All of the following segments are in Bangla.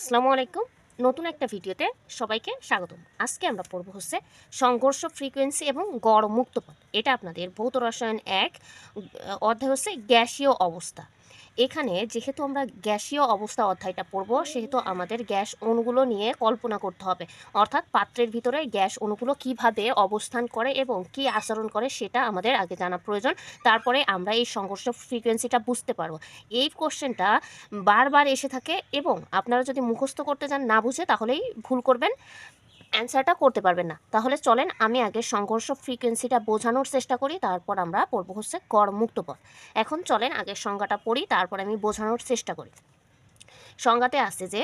আসসালামু আলাইকুম। নতুন একটা ভিডিওতে সবাইকে স্বাগতম। আজকে আমরা পড়ব হচ্ছে সংঘর্ষ ফ্রিকোয়েন্সি এবং গড় মুক্তপথ এটা আপনাদের ভৌত রসায়ন এক অধ্যায় হচ্ছে গ্যাসীয় অবস্থা। এখানে যেহেতু আমরা গ্যাসীয় অবস্থা অধ্যায়টা পড়ব, সেহেতু আমাদের গ্যাস অণুগুলো নিয়ে কল্পনা করতে হবে। অর্থাৎ পাত্রের ভিতরে গ্যাস অণুগুলো কীভাবে অবস্থান করে এবং কি আচরণ করে সেটা আমাদের আগে জানা প্রয়োজন। তারপরে আমরা এই সংঘর্ষ ফ্রিকোয়েন্সিটা বুঝতে পারব। এই কোশ্চেনটা বারবার এসে থাকে এবং আপনারা যদি মুখস্থ করতে যান না বুঝে, তাহলেই ভুল করবেন। অ্যান্সারটা করতে পারবেন না। তাহলে চলেন আমি আগে সংঘর্ষ ফ্রিকোয়েন্সিটা বোঝানোর চেষ্টা করি, তারপর আমরা পড়ব হচ্ছে গড় মুক্ত পথ। এখন চলেন আগে সংজ্ঞাটা পড়ি, তারপর আমি বোঝানোর চেষ্টা করি। সংজ্ঞাতে আছে যে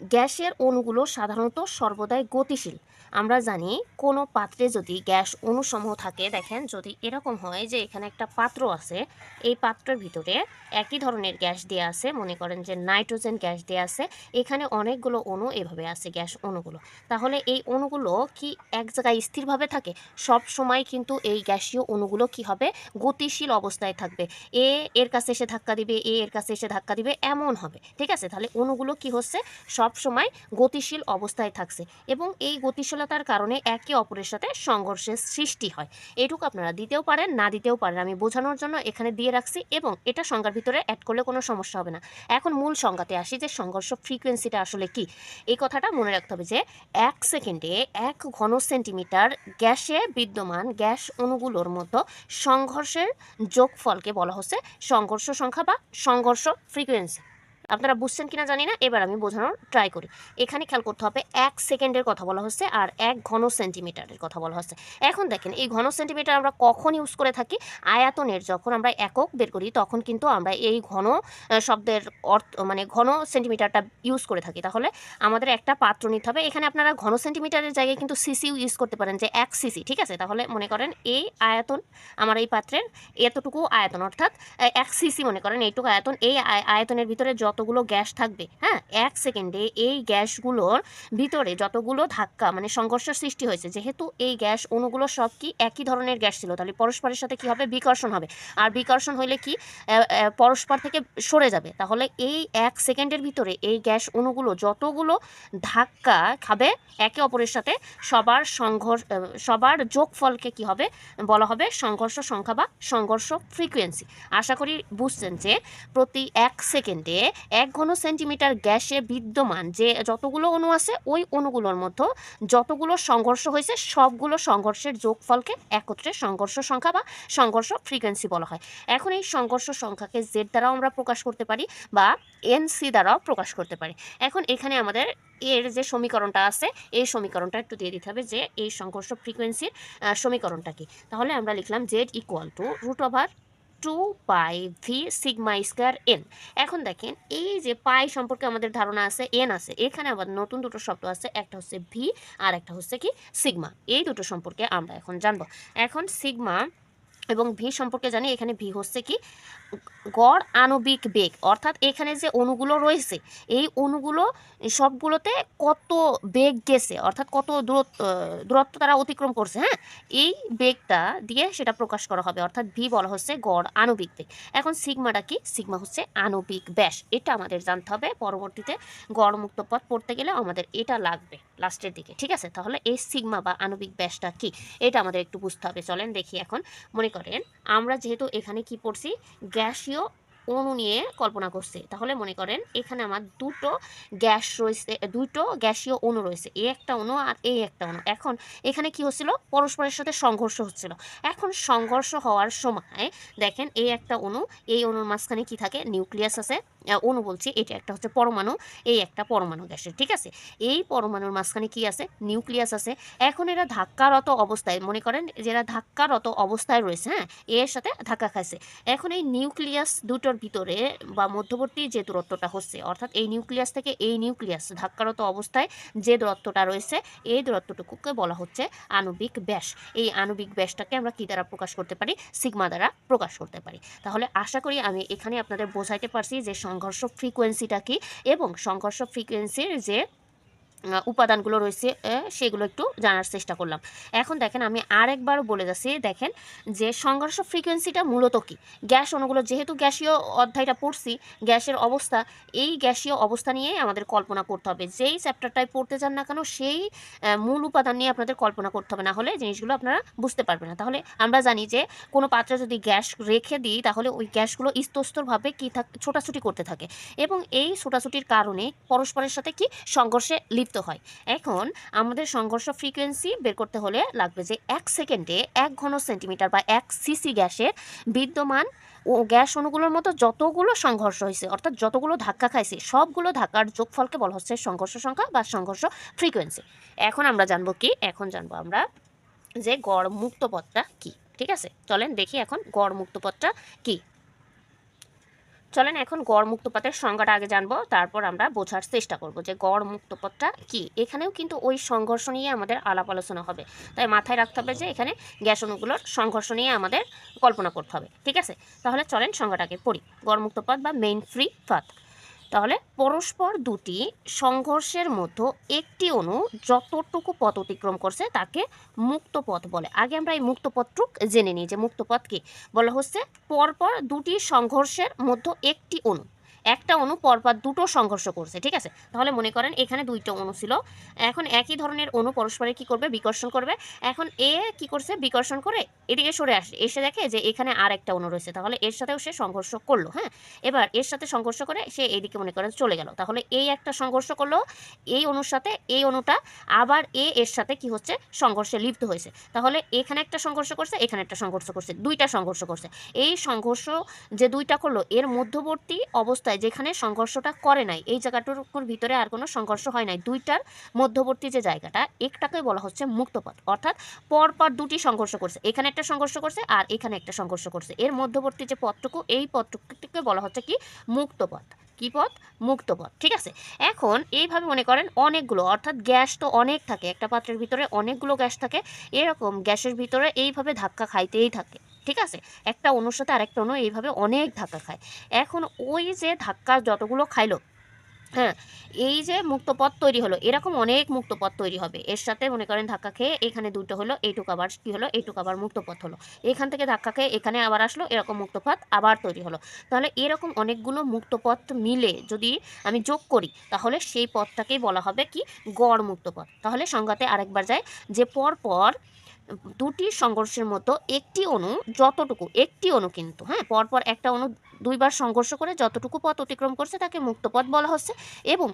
গ্যাসের অণুগুলো সাধারণত সর্বদাই গতিশীল। আমরা জানি কোনো পাত্রে যদি গ্যাস অণুসমূহ থাকে, দেখেন যদি এরকম হয় যে এখানে একটা পাত্র আছে, এই পাত্রের ভিতরে একই ধরনের গ্যাস দেওয়া আছে, মনে করেন যে নাইট্রোজেন গ্যাস দেওয়া আছে, এখানে অনেকগুলো অণু এভাবে আছে গ্যাস অণুগুলো। তাহলে এই অণুগুলো কি এক জায়গায় স্থিরভাবে থাকে? সব সময় কিন্তু এই গ্যাসীয় অণুগুলো কি হবে? গতিশীল অবস্থায় থাকবে। এ এর কাছে এসে ধাক্কা দিবে, এ এর কাছে এসে ধাক্কা দিবে, এমন হবে। ঠিক আছে? তাহলে অণুগুলো কি হচ্ছে? সব সময় গতিশীল অবস্থায় থাকছে এবং এই গতিশীলতার কারণে একে অপরের সাথে সংঘর্ষের সৃষ্টি হয়। এটুকু আপনারা দিতেও পারেন, না দিতেও পারেন, আমি বোঝানোর জন্য এখানে দিয়ে রাখছি এবং এটা সংজ্ঞার ভিতরে অ্যাড করলে কোনো সমস্যা হবে না। এখন মূল সংজ্ঞাতে আসি যে সংঘর্ষ ফ্রিকোয়েন্সিটা আসলে কি? এই কথাটা মনে রাখতে হবে যে এক সেকেন্ডে এক ঘন সেন্টিমিটার গ্যাসে বিদ্যমান গ্যাস অণুগুলোর মধ্যে সংঘর্ষের যোগফলকে বলা হচ্ছে সংঘর্ষ সংখ্যা বা সংঘর্ষ ফ্রিকোয়েন্সি আপনারা বুঝছেন কিনা জানি না, এবার আমি বোঝানোর ট্রাই করি। এখানে খেয়াল করতে হবে, এক সেকেন্ডের কথা বলা হচ্ছে আর এক ঘন সেন্টিমিটারের কথা বলা হচ্ছে। এখন দেখেন, এই ঘন সেন্টিমিটার আমরা কখন ইউজ করে থাকি? আয়াতনের যখন আমরা একক বের করি, তখন কিন্তু আমরা এই ঘন শব্দের অর্থ মানে ঘন সেন্টিমিটারটা ইউজ করে থাকি। তাহলে আমাদের একটা পাত্র নিতে হবে। এখানে আপনারা ঘন সেন্টিমিটারের জায়গায় কিন্তু সিসিও ইউজ করতে পারেন, যে এক সিসি ঠিক আছে? তাহলে মনে করেন এই আয়তন আমার এই পাত্রের এতটুকু আয়তন, অর্থাৎ এক সিসি মনে করেন, এইটুকু আয়তন, এই আয়- আয়তনের ভিতরে যতগুলো গ্যাস থাকবে হ্যাঁ এক সেকেন্ডে এই গ্যাসগুলোর ভিতরে যতগুলো ধাক্কা মানে সংঘর্ষের সৃষ্টি হয়েছে, যেহেতু এই গ্যাস অণুগুলো সব কি একই ধরনের গ্যাস ছিল, তাহলে পরস্পরের সাথে কি হবে? বিকর্ষণ হবে। আর বিকর্ষণ হইলে কি? পরস্পর থেকে সরে যাবে। তাহলে এই এক সেকেন্ডের ভিতরে এই গ্যাস অণুগুলো যতগুলো ধাক্কা খাবে, একে অপরের সাথে সবার সংঘর্ষ সবার যোগফলকে কি হবে? বলা হবে সংঘর্ষ সংখ্যা বা সংঘর্ষ ফ্রিকোয়েন্সি আশা করি বুঝছেন যে প্রতি এক সেকেন্ডে এক ঘন সেন্টিমিটার গ্যাসে বিদ্যমান যে যতগুলো অণু আছে, ওই অণুগুলোর মধ্যে যতগুলো সংঘর্ষ হয়েছে, সবগুলো সংঘর্ষের যোগফলকে একত্রে সংঘর্ষ সংখ্যা বা সংঘর্ষ ফ্রিকোয়েন্সি বলা হয়। এখন এই সংঘর্ষ সংখ্যাকে জেড দ্বারাও আমরা প্রকাশ করতে পারি বা এনসি দ্বারাও প্রকাশ করতে পারি। এখন এখানে আমাদের এর যে সমীকরণটা আছে, এই সমীকরণটা একটু দিয়ে দিতে হবে যে এই সংঘর্ষ ফ্রিকোয়েন্সির সমীকরণটা কি। তাহলে আমরা লিখলাম Z equal to root over two pi V sigma square N এখন দেখেন, এই যে পাই সম্পর্কে আমাদের ধারণা আছে এন আছে, এখানে আবার নতুন দুটো শব্দ আছে, একটা হচ্ছে ভি আর একটা হচ্ছে কি সিগমা এই দুটো সম্পর্কে আমরা এখন জানব। এখন সিগমা এবং ভি সম্পর্কে জানি, এখানে ভি হচ্ছে কি, গড় আণবিক বেগ। অর্থাৎ এখানে যে অণুগুলো রয়েছে, এই অণুগুলো সবগুলোতে কত বেগ গেছে, অর্থাৎ কত দূরত্ব দূরত্ব তারা অতিক্রম করছে হ্যাঁ? এই বেগটা দিয়ে সেটা প্রকাশ করা হবে। অর্থাৎ ভি বলা হচ্ছে গড় আণবিক বেগ। এখন সিগমাটা কি? সিগমা হচ্ছে আণবিক ব্যাস। এটা আমাদের জানতে হবে। পরবর্তীতে গড় মুক্ত পথ পড়তে গেলে আমাদের এটা লাগবে। লাস্টের দিকে, ঠিক আছে? তাহলে এই সিগমা বা আণবিক ব্যাসটা কি? এটা আমাদের একটু বুঝতে হবে। চলেন দেখি এখন। মনে করেন আমরা যেহেতু এখানে কি পড়ছি? গ্যাসীয় অণু নিয়ে কল্পনা করছি। তাহলে মনে করেন এখানে আমার দুটো গ্যাস রয়েছে, দুটো গ্যাসীয় অণু রয়েছে। এই একটা অণু আর এই একটা অণু। এখন এখানে কি হচ্ছিল? পরস্পরের সাথে সংঘর্ষ হচ্ছিল। এখন সংঘর্ষ হওয়ার সময় দেখেন এই একটা অণু, এই অণুর মাঝখানে কি থাকে? নিউক্লিয়াস আছে। অণু বলছি, এটা একটা হচ্ছে পরমাণু, এই একটা পরমাণু গ্যাসের, ঠিক আছে? এই পরমাণুর মাঝখানে কি আছে? নিউক্লিয়াস আছে। এখন এরা ধাক্কারত অবস্থায়, মনে করেন যারা ধাক্কারত অবস্থায় রয়েছে হ্যাঁ? এর সাথে ধাক্কা খাইছে। এখন এই নিউক্লিয়াস দুটোর ভিতরে বা মধ্যবর্তী যে দূরত্বটা হচ্ছে, অর্থাৎ এই নিউক্লিয়াস থেকে এই নিউক্লিয়াস ধাক্কারত অবস্থায় যে দূরত্বটা রয়েছে, এই দূরত্বটুকুকে বলা হচ্ছে আণবিক ব্যাস। এই আণবিক ব্যাসটাকে আমরা কী দ্বারা প্রকাশ করতে পারি? সিগমা দ্বারা প্রকাশ করতে পারি। তাহলে আশা করি আমি এখানে আপনাদের বোঝাইতে পারছি যে সংঘর্ষ ফ্রিকোয়েন্সিটা কী? এবং সংঘর্ষ ফ্রিকোয়েন্সির যে উপাদানগুলো রয়েছে সেগুলো একটু জানার চেষ্টা করলাম। এখন দেখেন আমি আরেকবার বলে যাচ্ছি, দেখেন যে সংঘর্ষ ফ্রিকোয়েন্সিটা মূলত কি? গ্যাস অণুগুলো, যেহেতু গ্যাসীয় অধ্যায়টা পড়ছি, গ্যাসের অবস্থা, এই গ্যাসীয় অবস্থা নিয়ে আমাদের কল্পনা করতে হবে। যেই চ্যাপ্টারটায় পড়তে যান না কেন, সেই মূল উপাদান নিয়ে আপনাদের কল্পনা করতে হবে। না হলে জিনিসগুলো আপনারা বুঝতে পারবেন না। তাহলে আমরা জানি যে কোনো পাত্রে যদি গ্যাস রেখে দিই, তাহলে ওই গ্যাসগুলো স্তস্তরভাবে কি থাক, ছোটাছুটি করতে থাকে। এবং এই ছোটাছুটির কারণে পরস্পরের সাথে কি সংঘর্ষে লিপ্ত হয়। এখন আমাদের সংঘর্ষ ফ্রিকোয়েন্সি বের করতে হলে লাগবে যে এক সেকেন্ডে এক ঘন সেন্টিমিটার বা এক সিসি গ্যাসের বিদ্যমান ও গ্যাস অণুগুলোর মতো যতগুলো সংঘর্ষ হয়েছে, অর্থাৎ যতগুলো ধাক্কা খাইছে, সবগুলো ধাক্কার যোগফলকে বলা হচ্ছে সংঘর্ষ সংখ্যা বা সংঘর্ষ ফ্রিকোয়েন্সি এখন আমরা জানব কি? এখন জানব আমরা যে গড় মুক্ত পথটা কী, ঠিক আছে? চলেন দেখি এখন গড় মুক্ত পথটা কি। চলেন এখন গড় মুক্তপাতের সংজ্ঞাটা আগে জানব, তারপর আমরা বোঝার চেষ্টা করব যে গড় মুক্তপথটা কি। এখানেও কিন্তু ওই সংঘর্ষ নিয়ে আমাদের আলাপ আলোচনা হবে। তাই মাথায় রাখতে হবে যে এখানে গ্যাস অণুগুলোর সংঘর্ষ নিয়ে আমাদের কল্পনা করতে হবে, ঠিক আছে? তাহলে চলেন সংজ্ঞাটাকে পড়ি। গড় মুক্তপথ বা মেইন ফ্রি পাথ। তাহলে পরস্পর দুটি সংঘর্ষের মধ্যে একটি অণু যতটুকু পথ অতিক্রম করছে তাকে মুক্ত পথ বলে। আগে আমরা এই মুক্ত পথটুক জেনে নিই যে মুক্ত পথ কি? বলা হচ্ছে পরপর দুটি সংঘর্ষের মধ্যে একটি অণু। একটা অণু পরপর দুটো সংঘর্ষ করছে, ঠিক আছে? তাহলে মনে করেন এখানে দুইটা অণু ছিল। এখন একই ধরনের অণু পরস্পরে কি করবে? বিকর্ষণ করবে। এখন এ কি করছে? বিকর্ষণ করে এদিকে সরে আসে, এসে দেখে যে এখানে আর একটা অণু রয়েছে। তাহলে এর সাথেও সে সংঘর্ষ করল হ্যাঁ? এবার এর সাথে সংঘর্ষ করে সে এইদিকে মনে করেন চলে গেল। তাহলে এই একটা সংঘর্ষ করল, এই অণুর সাথে এই অণুটা, আবার এ এর সাথে কি হচ্ছে? সংঘর্ষে লিপ্ত হয়েছে। তাহলে এখানে একটা সংঘর্ষ করছে, এখানে একটা সংঘর্ষ করছে, দুইটা সংঘর্ষ করছে। এই সংঘর্ষ যে দুইটা করল, এর মধ্যবর্তী অবস্থায় যেখানে সংঘর্ষটা করে নাই, এই জায়গাটুকুর ভিতরে আর কোনো সংঘর্ষ হয় নাই। দুইটার মধ্যবর্তী যে জায়গাটা একটাকে বলা হচ্ছে মুক্তপথ। অর্থাৎ পরপর দুটি সংঘর্ষ করছে। এখানে একটা সংঘর্ষ করছে আর এখানে একটা সংঘর্ষ করছে। এর মধ্যবর্তী যে পথটুকু, এই পথটুকুকে বলা হচ্ছে কি? মুক্তপথ। কি পথ? মুক্ত পথ ঠিক আছে? এখন এইভাবে মনে করেন অনেকগুলো, অর্থাৎ গ্যাস তো অনেক থাকে, একটা পাত্রের ভিতরে অনেকগুলো গ্যাস থাকে। এরকম গ্যাসের ভিতরে এইভাবে ধাক্কা খাইতেই থাকে। ঠিক আছে? একটা অণুর সাথে আরেকটা অনু এইভাবে অনেক ধাক্কা খায়। এখন ওই যে ধাক্কা যতগুলো খাইলো হ্যাঁ এই যে মুক্তপথ তৈরি হলো, এরকম অনেক মুক্তপথ তৈরি হবে। এর সাথে মনে করেন ধাক্কা খেয়ে এখানে দুটো হলো, এইটুকু আবার কি হলো? এইটুকু আবার মুক্তপথ হলো। এখান থেকে ধাক্কা খেয়ে এখানে আবার আসলো, এরকম মুক্তপথ আবার তৈরি হলো। তাহলে এরকম অনেকগুলো মুক্তপথ মিলে যদি আমি যোগ করি, তাহলে সেই পথটাকেই বলা হবে কি? গড় মুক্তপথ। তাহলে সংজ্ঞাতে আরেকবার যায় যে পর পর দুটি সংঘর্ষের মতো একটি অণু যতটুকু, একটি অণু কিন্তু হ্যাঁ? পরপর একটা অণু দুইবার সংঘর্ষ করে যতটুকু পথ অতিক্রম করছে তাকে মুক্ত পথ বলা হচ্ছে এবং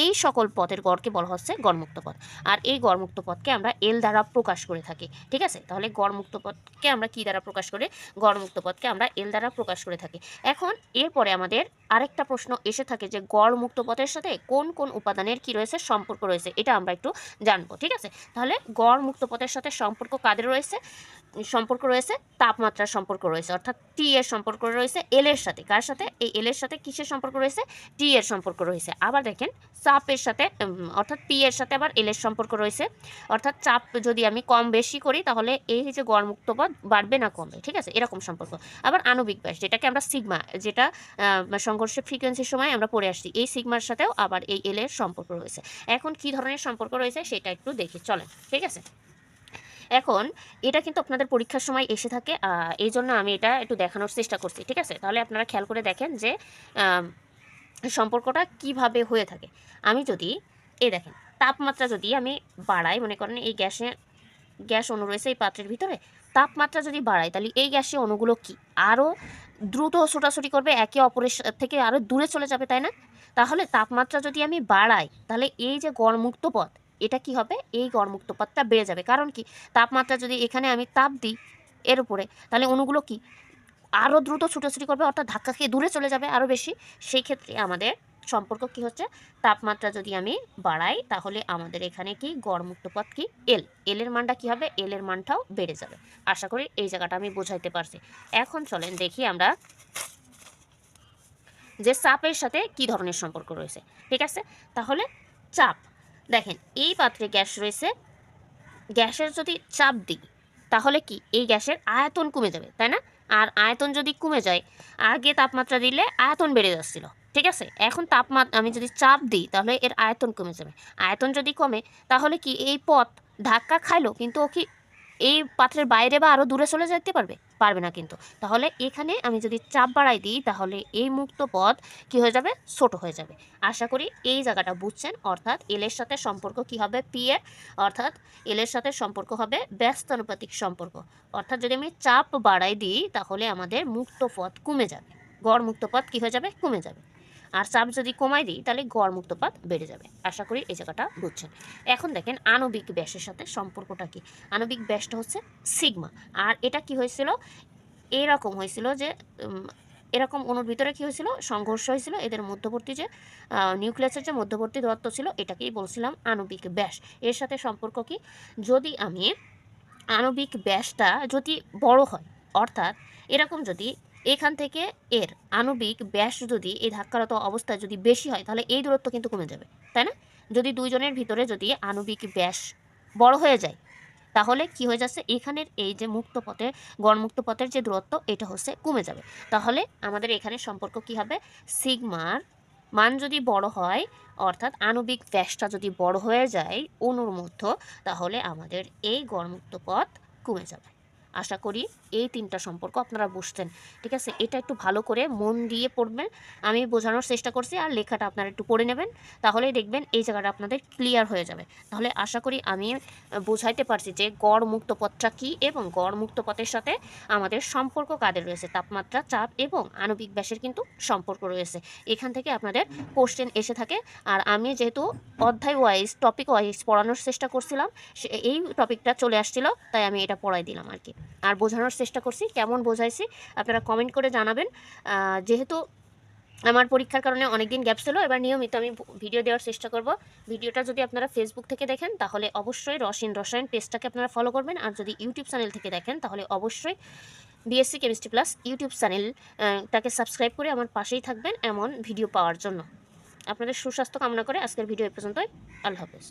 এই সকল পথের গড়কে বলা হচ্ছে গড়মুক্ত পথ আর এই গড়মুক্ত পথকে আমরা এল দ্বারা প্রকাশ করে থাকি, ঠিক আছে? তাহলে গড়মুক্ত পথকে আমরা কি দ্বারা প্রকাশ করে? গড়মুক্ত পথকে আমরা এল দ্বারা প্রকাশ করে থাকি। এখন এরপরে আমাদের আরেকটা প্রশ্ন এসে থাকে যে গড়মুক্ত পথের সাথে কোন কোন উপাদানের কি রয়েছে? সম্পর্ক রয়েছে, এটা আমরা একটু জানব, ঠিক আছে? তাহলে গড় মুক্ত পথের সাথে সম্পর্ক কাদের রয়েছে? সম্পর্ক রয়েছে, তাপমাত্রার সম্পর্ক রয়েছে, অর্থাৎ টি এর সম্পর্ক রয়েছে এল এর সাথে। কার সাথে? এই এল এর সাথে কিসের সম্পর্ক রয়েছে? টি এর সম্পর্ক রয়েছে। আবার দেখেন চাপের সাথে অর্থাৎ পি এর সাথে আবার এল এর সম্পর্ক রয়েছে। অর্থাৎ চাপ যদি আমি কম বেশি করি, তাহলে এই যে গড় মুক্ত পথ বাড়বে না কমবে, ঠিক আছে? এরকম সম্পর্ক। আবার আণবিক ব্যাস, যেটাকে আমরা সিগমা, যেটা সংঘর্ষের ফ্রিকোয়েন্সির সময় আমরা পড়ে আসছি, এই সিগমার সাথেও আবার এই এল এর সম্পর্ক রয়েছে। এখন কি ধরনের সম্পর্ক রয়েছে সেটা একটু দেখি, চলেন, ঠিক আছে? এখন এটা কিন্তু আপনাদের পরীক্ষার সময় এসে থাকে এই জন্য আমি এটা একটু দেখানোর চেষ্টা করছি, ঠিক আছে? তাহলে আপনারা খেয়াল করে দেখেন যে সম্পর্কটা কীভাবে হয়ে থাকে। আমি যদি, এই দেখেন, তাপমাত্রা যদি আমি বাড়াই, মনে করেন এই গ্যাসে, গ্যাস অণু রয়েছে এই পাত্রের ভিতরে, তাপমাত্রা যদি বাড়াই, তাহলে এই গ্যাসে অণুগুলো কি? আরও দ্রুত ছোটাছুটি করবে, একে অপরের থেকে আরও দূরে চলে যাবে, তাই না? তাহলে তাপমাত্রা যদি আমি বাড়াই, তাহলে এই যে গড়মুক্ত পথ, এটা কি হবে? এই গড়মুক্ত পথটা বেড়ে যাবে। কারণ কি? তাপমাত্রা যদি এখানে আমি তাপ দিই, এর উপরে, তাহলে অণুগুলো কি? আরও দ্রুত ছুটোছুটি করবে, অর্থাৎ ধাক্কা খেয়ে দূরে চলে যাবে আরও বেশি। সেই ক্ষেত্রে আমাদের সম্পর্ক কি হচ্ছে? তাপমাত্রা যদি আমি বাড়াই, তাহলে আমাদের এখানে কি গড়মুক্ত পথ কি? এল এল এর মানটা কি হবে? এল এর মানটাও বেড়ে যাবে। আশা করি এই জায়গাটা আমি বোঝাইতে পারছি। এখন চলেন দেখি আমরা যে চাপের সাথে কি ধরনের সম্পর্ক রয়েছে, ঠিক আছে? তাহলে চাপ, দেখেন এই পাত্রে গ্যাস রয়েছে। গ্যাসের যদি চাপ দিই, তাহলে কি? এই গ্যাসের আয়তন কমে যাবে, তাই না? আর আয়তন যদি কমে যায়, আগে তাপমাত্রা দিলে আয়তন বেড়ে যাচ্ছিল, ঠিক আছে? এখন তাপমাত্রা, আমি যদি চাপ দিই, তাহলে এর আয়তন কমে যাবে। আয়তন যদি কমে, তাহলে কি এই পথ ধাক্কা খাইলো, কিন্তু ও কি এই পাত্রের বাইরে বা আরও দূরে চলে যেতে পারবে? পারবে না কিন্তু। তাহলে এখানে আমি যদি চাপ বাড়াই দিই, তাহলে এই মুক্ত পথ কি হয়ে যাবে? ছোট হয়ে যাবে। আশা করি এই জায়গাটা বুঝছেন। অর্থাৎ এলের সাথে সম্পর্ক কি হবে? পি এর। অর্থাৎ এলের সাথে সম্পর্ক হবে ব্যস্তানুপাতিক সম্পর্ক। অর্থাৎ যদি আমি চাপ বাড়াই দিই, তাহলে আমাদের মুক্ত পথ কমে যাবে। গড় মুক্ত পথ কী হয়ে যাবে? কমে যাবে। আর চাপ যদি কমাই দিই, তাহলে গড় মুক্তপাত বেড়ে যাবে। আশা করি এই জায়গাটা বুঝছেন। এখন দেখেন আণবিক ব্যাসের সাথে সম্পর্কটা কি? আণবিক ব্যাসটা হচ্ছে সিগমা। আর এটা কি হয়েছিল? এরকম হয়েছিল যে এরকম অণুর ভিতরে কী হয়েছিল? সংঘর্ষ হয়েছিল। এদের মধ্যবর্তী যে নিউক্লিয়াসের যে মধ্যবর্তী দূরত্ব ছিল, এটাকেই বলছিলাম আণবিক ব্যাস। এর সাথে সম্পর্ক কি? যদি আমি আণবিক ব্যাসটা যদি বড় হয়, অর্থাৎ এরকম যদি এখান থেকে এর আণবিক ব্যাস যদি এই ধাক্কারত অবস্থায় যদি বেশি হয়, তাহলে এই দূরত্ব কিন্তু কমে যাবে, তাই না? যদি দুইজনের ভিতরে যদি আণবিক ব্যাস বড় হয়ে যায়, তাহলে কি হয়ে যাচ্ছে? এখানের এই যে মুক্ত পথে গড়মুক্ত পথের যে দূরত্ব, এটা হচ্ছে কমে যাবে। তাহলে আমাদের এখানে সম্পর্ক কি হবে? সিগমার মান যদি বড় হয়, অর্থাৎ আণবিক ব্যাসটা যদি বড় হয়ে যায় অণুর মধ্যে, তাহলে আমাদের এই গড়মুক্ত পথ কমে যাবে। আশা করি এই তিনটা সম্পর্ক আপনারা বুঝতেন ঠিক আছে? এটা একটু ভালো করে মন দিয়ে পড়বেন। আমি বোঝানোর চেষ্টা করছি আর লেখাটা আপনারা একটু পড়ে নেবেন। তাহলেই দেখবেন এই জায়গাটা আপনাদের ক্লিয়ার হয়ে যাবে। তাহলে আশা করি আমি বোঝাইতে পারছি যে গড় মুক্ত পথটা কী এবং গড় মুক্ত পথের সাথে আমাদের সম্পর্ক কাদের রয়েছে? তাপমাত্রা, চাপ এবং আণবিক ব্যাসের কিন্তু সম্পর্ক রয়েছে। এখান থেকে আপনাদের কোশ্চেন এসে থাকে। আর আমি যেহেতু অধ্যায় ওয়াইজ টপিক ওয়াইজ পড়ানোর চেষ্টা করছিলাম এই টপিকটা চলে আসছিল, তাই আমি এটা পড়াই দিলাম আর কি। আর বোঝানোর চেষ্টা করছি, কেমন বোঝাইছি, আপনারা কমেন্ট করে জানাবেন। যেহেতু আমার পরীক্ষার কারণে অনেক দিন গ্যাপ ছিল, এবার নিয়মিত আমি ভিডিও দেওয়ার চেষ্টা করব। ভিডিওটা যদি আপনারা ফেসবুক থেকে দেখেন, তাহলে অবশ্যই রসিন রসায়ন পেজটাকে আপনারা ফলো করবেন। আর যদি ইউটিউব চ্যানেল থেকে দেখেন, তাহলে অবশ্যই বিএসসি কেমিস্ট্রি প্লাস ইউটিউব চ্যানেলটাকে সাবস্ক্রাইব করে আমার পাশেই থাকবেন এমন ভিডিও পাওয়ার জন্য। আপনাদের সুস্বাস্থ্য কামনা করে আজকের ভিডিও এ পর্যন্তই। আল্লাহ হাফেজ।